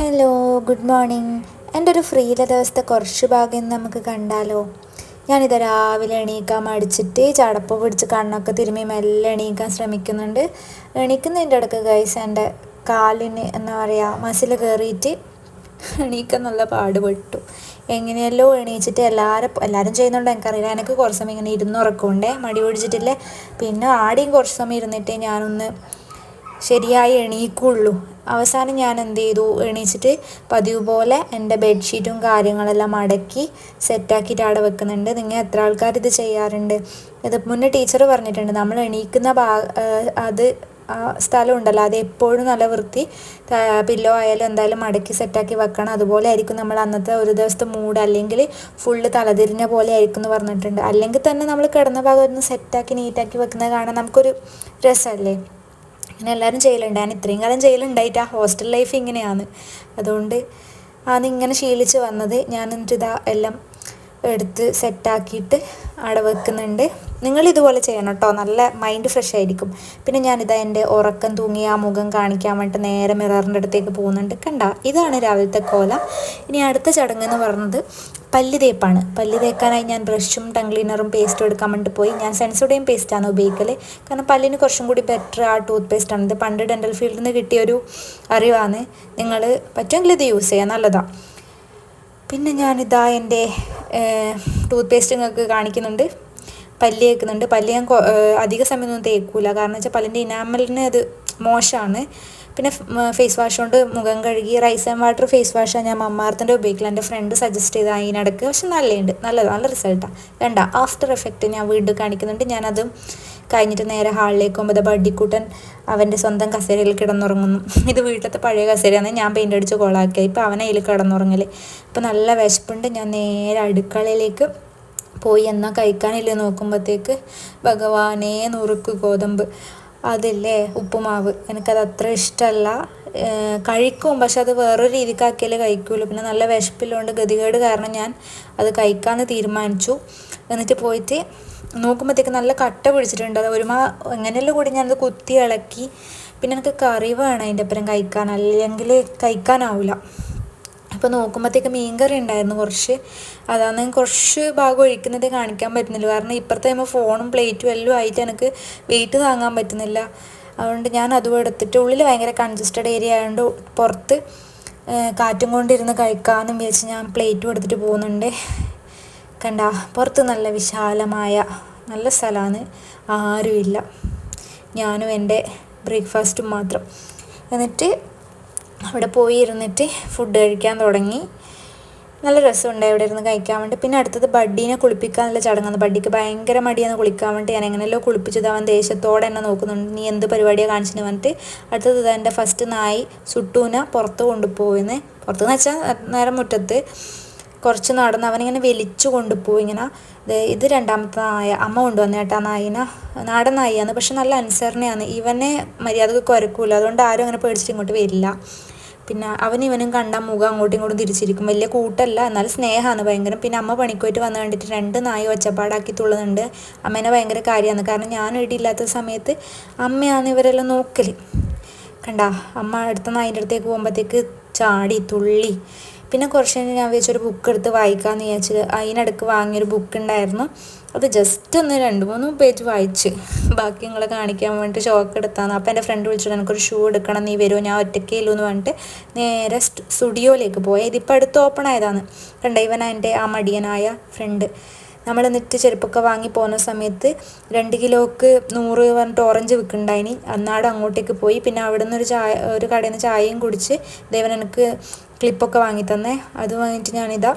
Hello good morning. എന്റെ ഒരു ഫ്രീയിലെ ദിവസത്തെ കുറച്ച് ഭാഗം നമുക്ക് കണ്ടാലോ. ഞാനിത് രാവിലെ എണീക്കാൻ മടിച്ചിട്ട് ചടപ്പ് പിടിച്ച് കണ്ണൊക്കെ തിരുമ്മി മെല്ലെ എണീക്കാൻ ശ്രമിക്കുന്നുണ്ട്. എണീക്കുന്നതിന്റെ ഇടയ്ക്ക് ഗൈസ് എന്റെ കാലിന് എന്താ പറയുക മസിൽ കയറിയിട്ട് എണീക്കാൻ നല്ല പാടുപെട്ടു. എങ്ങനെയല്ലോ എണീച്ചിട്ട് എല്ലാവരും എല്ലാവരും ചെയ്യുന്നുണ്ടോ. എനിക്കറിയില്ല. എനിക്ക് കുറച്ച് സമയം ഇങ്ങനെ ഇരുന്നുറക്കമുണ്ടേ മടി പിടിച്ചിട്ടില്ലേ. പിന്നെ ആടെയും കുറച്ച് സമയം ഇരുന്നിട്ടേ ഞാനൊന്ന് ശരിയായി എണീക്കുള്ളൂ. അവസാനം ഞാൻ എന്ത് ചെയ്തു? എണീച്ചിട്ട് പതിവ് പോലെ എന്റെ ബെഡ്ഷീറ്റും കാര്യങ്ങളെല്ലാം മടക്കി സെറ്റാക്കിയിട്ട് അവിടെ വെക്കുന്നുണ്ട്. നിങ്ങൾ എത്ര ആൾക്കാർ ഇത് ചെയ്യാറുണ്ട്? ഇത് മുന്നേ ടീച്ചർ പറഞ്ഞിട്ടുണ്ട് നമ്മൾ എണീക്കുന്ന ഭാ അത് ആ സ്ഥലം ഉണ്ടല്ലോ അത് എപ്പോഴും നല്ല വൃത്തി പില്ലോ ആയാലും എന്തായാലും മടക്കി സെറ്റാക്കി വെക്കണം. അതുപോലെ ആയിരിക്കും നമ്മൾ അന്നത്തെ ഒരു ദിവസത്തെ മൂഡ് അല്ലെങ്കിൽ ഫുള്ള് തലതിരിഞ്ഞ പോലെ ആയിരിക്കും എന്ന് പറഞ്ഞിട്ടുണ്ട്. അല്ലെങ്കിൽ തന്നെ നമ്മൾ കിടന്ന ഭാഗം ഒന്ന് സെറ്റാക്കി നീറ്റാക്കി വെക്കുന്നത് കാണാൻ നമുക്കൊരു രസമല്ലേ? അങ്ങനെ എല്ലാവരും ചെയ്യലുണ്ട്. ഞാൻ ഇത്രയും കാലം ചെയ്യലുണ്ടായിട്ട്. ആ ഹോസ്റ്റൽ ലൈഫ് ഇങ്ങനെയാണ്. അതുകൊണ്ട് ആണ് ഇങ്ങനെ ശീലിച്ച് വന്നത്. ഞാൻ എന്നിട്ട് ഇതാ എല്ലാം എടുത്ത് സെറ്റാക്കിയിട്ട് അവിടെ വെക്കുന്നുണ്ട്. നിങ്ങൾ ഇതുപോലെ ചെയ്യണം കേട്ടോ നല്ല മൈൻഡ് ഫ്രഷ് ആയിരിക്കും. പിന്നെ ഞാനിതാ എന്റെ ഉറക്കം തൂങ്ങി ആ മുഖം കാണിക്കാൻ വേണ്ടി നേരെ മിററിന്റെ അടുത്തേക്ക് പോകുന്നുണ്ട്. കണ്ട? ഇതാണ് രാവിലത്തെ കോല. ഇനി അടുത്ത ചടങ്ങ് എന്ന് പറയുന്നത് പല്ല് തേപ്പാണ്. പല്ല് തേക്കാനായി ഞാൻ ബ്രഷും ടങ് ക്ലീനറും പേസ്റ്റും എടുക്കാൻ വേണ്ടി പോയി. ഞാൻ സെൻസുടെയും പേസ്റ്റാണ് ഉപയോഗിക്കൽ കാരണം പല്ലിന് കുറച്ചും കൂടി ബെറ്റർ ആ ടൂത്ത് പേസ്റ്റാണ് ഇത് പണ്ട് ഡെന്റൽ ഫീൽഡിൽ നിന്ന് കിട്ടിയൊരു അറിവാണ്. നിങ്ങൾ പറ്റുമെങ്കിൽ ഇത് യൂസ് ചെയ്യാം. നല്ലതാണ് പിന്നെ ഞാനിതാ എന്റെ ടൂത്ത് പേസ്റ്റ് നിങ്ങൾക്ക് കാണിക്കുന്നുണ്ട്. പല്ല് തേക്കുന്നുണ്ട്. പല്ല് ഞാൻ അധിക സമയമൊന്നും തേക്കൂല. കാരണം വെച്ചാൽ പല്ലിന്റെ ഇനാമലിന് അത് മോശമാണ്. പിന്നെ ഫേസ് വാഷ് കൊണ്ട് മുഖം കഴുകി റൈസ് ആൻഡ് വാട്ടർ ഫേസ് വാഷാണ് ഞാൻ മമ്മാർത്തിന്റെ ഉപയോഗിക്കില്ല എന്റെ ഫ്രണ്ട് സജസ്റ്റ് ചെയ്ത അതിനിടക്ക് പക്ഷെ നല്ലതുണ്ട് നല്ലത് നല്ല റിസൾട്ടാണ് വേണ്ട ആഫ്റ്റർ എഫക്റ്റ് ഞാൻ വീണ്ടും കാണിക്കുന്നുണ്ട്. ഞാനതും കഴിഞ്ഞിട്ട് നേരെ ഹാളിലേക്ക് പോകുമ്പോൾ ബഡ്ഡിക്കുട്ടൻ അവന്റെ സ്വന്തം കസേരയിൽ കിടന്നുറങ്ങുന്നു. ഇത് വീട്ടിലത്തെ പഴയ കസേരയാണ് ഞാൻ പെയിന്റ് അടിച്ച് കൊളാക്കിയ ഇപ്പോൾ അവനെ അതിൽ കിടന്നുറങ്ങൽ ഇപ്പോൾ നല്ല വിശപ്പുണ്ട്. ഞാൻ നേരെ അടുക്കളയിലേക്ക് പോയി. എന്നാൽ കഴിക്കാനില്ല നോക്കുമ്പോഴത്തേക്ക് ഭഗവാനേ നുറുക്ക് ഗോതമ്പ്. അതില്ലേ? ഉപ്പുമാവ്. എനിക്കത് അത്ര ഇഷ്ടമല്ല കഴിക്കും. പക്ഷെ അത് വേറൊരു രീതിക്കാക്കിയാലേ കഴിക്കുള്ളൂ. പിന്നെ നല്ല വിശപ്പില്ലുകൊണ്ട് ഗതികേട് കാരണം ഞാൻ അത് കഴിക്കാമെന്ന് തീരുമാനിച്ചു. എന്നിട്ട് പോയിട്ട് നോക്കുമ്പോഴത്തേക്ക് നല്ല കട്ട പിടിച്ചിട്ടുണ്ട്. അത് ഒരുമാ എങ്ങനെയല്ലോ കൂടി ഞാനത് കുത്തി ഇളക്കി. പിന്നെ എനിക്ക് കറി വേണം അതിന്റെ അപ്പുറം കഴിക്കാൻ. അല്ലെങ്കിൽ കഴിക്കാനാവില്ല അപ്പോൾ നോക്കുമ്പോഴത്തേക്ക് മീൻകറി ഉണ്ടായിരുന്നു കുറച്ച്. അതാണ് കുറച്ച് ഭാഗം ഒഴിക്കുന്നത് കാണിക്കാൻ പറ്റുന്നില്ല. കാരണം ഇപ്പുറത്തെ നമ്മൾ ഫോണും പ്ലേറ്റും എല്ലാം ആയിട്ട് എനിക്ക് വെയിറ്റ് താങ്ങാൻ പറ്റുന്നില്ല. അതുകൊണ്ട് ഞാൻ അതും എടുത്തിട്ട് ഉള്ളിൽ ഭയങ്കര കൺജസ്റ്റഡ് ഏരിയ ആയതുകൊണ്ട് പുറത്ത് കാറ്റും കൊണ്ടിരുന്ന് കഴിക്കാമെന്ന് വിചാരിച്ച് ഞാൻ പ്ലേറ്റും എടുത്തിട്ട് പോകുന്നുണ്ട്. കണ്ട പുറത്ത് നല്ല വിശാലമായ നല്ല സ്ഥലമാണ് ആരുമില്ല. ഞാനും എന്റെ ബ്രേക്ക്ഫാസ്റ്റും മാത്രം. എന്നിട്ട് അവിടെ പോയി ഇരുന്നിട്ട് ഫുഡ് കഴിക്കാൻ തുടങ്ങി. നല്ല രസമുണ്ട് അവിടെ ഇരുന്ന് കഴിക്കാൻ വേണ്ടി. പിന്നെ അടുത്തത് ബഡ്ഡീനെ കുളിപ്പിക്കാനുള്ള ചടങ്ങാണ്. ബഡ്ഡിക്ക് ഭയങ്കര മടിയാണ് കുളിക്കാൻ വേണ്ടി. ഞാൻ എങ്ങനെയല്ലോ കുളിപ്പിച്ചത്. അവൻ ദേഷ്യത്തോടെ എന്നെ നോക്കുന്നുണ്ട്. നീ എന്ത് പരിപാടിയാണ് കാണിച്ചെന്ന്? വന്നിട്ട് അടുത്തത് എന്റെ ഫസ്റ്റ് നായി സുട്ടൂന പുറത്ത് കൊണ്ടുപോയിന്ന്. പുറത്തുനിന്ന് വെച്ചാൽ നേരെ മുറ്റത്ത്. കുറച്ച് നടന്ന് അവനിങ്ങനെ വലിച്ചു കൊണ്ടുപോയി ഇങ്ങനെ. ഇത് രണ്ടാമത്തെ നായ അമ്മ കൊണ്ടുവന്ന കേട്ടാ നായിന. നാടൻ നായിയാണ് പക്ഷെ നല്ല അനുസരണയാണ്. ഇവനെ മര്യാദയ്ക്ക് കുരക്കൂല. അതുകൊണ്ട് ആരും അങ്ങനെ പേടിച്ചിട്ട് ഇങ്ങോട്ട് വരില്ല. പിന്നെ അവൻ ഇവനും കണ്ടാൽ മുഖം അങ്ങോട്ടും ഇങ്ങോട്ടും തിരിച്ചിരിക്കും. വലിയ കൂട്ടല്ല എന്നാലും സ്നേഹമാണ് ഭയങ്കര. പിന്നെ അമ്മ പണിക്കോയിട്ട് വന്ന് കണ്ടിട്ട് രണ്ട് നായ ഒച്ചപ്പാടാക്കി തുള്ളുന്നുണ്ട്. അമ്മേനെ ഭയങ്കര കാര്യമാണ്. കാരണം ഞാൻ ഇടിയില്ലാത്ത സമയത്ത് അമ്മയാണ് ഇവരെല്ലാം നോക്കൽ കണ്ട അമ്മ അടുത്ത നായിന്റെ അടുത്തേക്ക് പോകുമ്പോഴത്തേക്ക് ചാടി തുള്ളി പിന്നെ കുറച്ച് കഴിഞ്ഞ് ഞാൻ വിചാരിച്ചൊരു ബുക്ക് എടുത്ത് വായിക്കാമെന്ന് വിചാരിച്ചത് അതിനിടക്ക് വാങ്ങിയൊരു ബുക്ക് ഉണ്ടായിരുന്നു അത് ജസ്റ്റ് ഒന്ന് രണ്ട് മൂന്ന് പേജ് വായിച്ച്. ബാക്കി നിങ്ങളെ കാണിക്കാൻ വേണ്ടിയിട്ട് ഷോക്ക് എടുത്താണ് അപ്പോൾ എന്റെ ഫ്രണ്ട് വിളിച്ചിട്ട് എനിക്കൊരു ഷൂ എടുക്കണം നീ വരുമോ ഞാൻ ഒറ്റയ്ക്കേലൂ എന്ന് പറഞ്ഞിട്ട് നേരെ സ്റ്റുഡിയോയിലേക്ക് പോയി. ഇതിപ്പോൾ അടുത്ത് ഓപ്പൺ ആയതാണ്. കണ്ട ഇവൻ എന്റെ ആ മടിയനായ ഫ്രണ്ട് നമ്മൾ എന്നിട്ട് ചെരുപ്പൊക്കെ വാങ്ങി പോകുന്ന സമയത്ത് രണ്ട് കിലോക്ക് നൂറ് പറഞ്ഞിട്ട് ഓറഞ്ച് വിൽക്കുന്നുണ്ടായിനി അന്നാട് അങ്ങോട്ടേക്ക് പോയി. പിന്നെ അവിടെ നിന്ന് ഒരു ചായ ഒരു കടയിൽ നിന്ന് ചായയും കുടിച്ച് ദേവൻ എനിക്ക് ക്ലിപ്പൊക്കെ വാങ്ങി തന്നേ അത് വാങ്ങിയിട്ട് ഞാനിതാ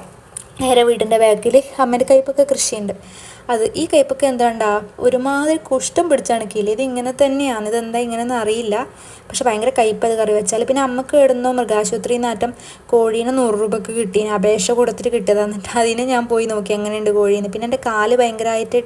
നേരെ വീടിന്റെ ബാക്കിൽ അമ്മേന്റെ കയ്പൊക്കെ കൃഷിയുണ്ട്. അത് ഈ കയ്പൊക്കെ എന്താണ്ടാ? ഒരുമാതിരി കുഷ്ടം പിടിച്ചാണ് കീൽ ഇത് ഇങ്ങനെ തന്നെയാണ്. ഇതെന്താ ഇങ്ങനെയൊന്നും അറിയില്ല. പക്ഷെ ഭയങ്കര കയ്പ് അത് കറി വെച്ചാൽ പിന്നെ അമ്മയ്ക്ക് ഇടുന്നോ മൃഗാശുപത്രി നാറ്റം കോഴീനെ നൂറ് രൂപക്ക് കിട്ടീന്. അപേക്ഷ കൊടുത്തിട്ട് കിട്ടിയതാന്നിട്ട് അതിന് ഞാൻ പോയി നോക്കി. എങ്ങനെയുണ്ട് കോഴീന്ന് പിന്നെ എന്റെ കാൽ ഭയങ്കരമായിട്ട്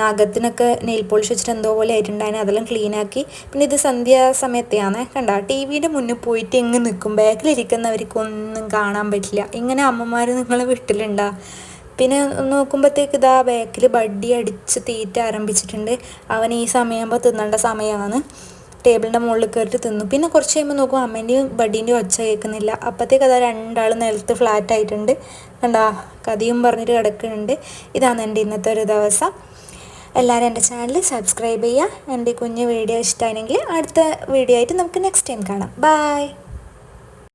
നഖത്തിനൊക്കെ നെയിൽ പോളിഷ് വെച്ചിട്ട് എന്തോ പോലെ ആയിട്ടുണ്ടായിരുന്നു അതെല്ലാം ക്ലീനാക്കി പിന്നെ ഇത് സന്ധ്യ സമയത്തെയാണ് കണ്ട ടി വിയുടെ മുന്നിൽ പോയിട്ട് എങ്ങ് നിൽക്കും. ബാക്കിലിരിക്കുന്നവർക്കൊന്നും കാണാൻ പറ്റില്ല. ഇങ്ങനെ അമ്മമാർ നിങ്ങളെ വീട്ടിലുണ്ടാ. പിന്നെ നോക്കുമ്പോഴത്തേക്ക് ഇതാ ബാക്കിൽ ബഡ്ഡി അടിച്ച് തീറ്റ ആരംഭിച്ചിട്ടുണ്ട്. അവൻ ഈ സമയമാകുമ്പോൾ തിന്നേണ്ട സമയമാണ്. ടേബിളിന്റെ മുകളിൽ കയറിയിട്ട് തിന്നു. പിന്നെ കുറച്ച് കഴിയുമ്പോൾ നോക്കും അമ്മേന്റെയും ബഡീന്റെയും ഒച്ച കേൾക്കുന്നില്ല. അപ്പോഴത്തേക്ക് അതാ രണ്ടാൾ നിലത്ത് ഫ്ലാറ്റ് ആയിട്ടുണ്ട്. കണ്ടാ കഥയും പറഞ്ഞിട്ട് കിടക്കുന്നുണ്ട്. ഇതാണ് എന്റെ ഇന്നത്തെ ഒരു ദിവസം. എല്ലാവരും എന്റെ ചാനൽ സബ്സ്ക്രൈബ് ചെയ്യുക. എന്റെ കുഞ്ഞ് വീഡിയോ ഇഷ്ടമായിരുന്നെങ്കിൽ അടുത്ത വീഡിയോ ആയിട്ട് നമുക്ക് നെക്സ്റ്റ് ടൈം കാണാം. ബൈ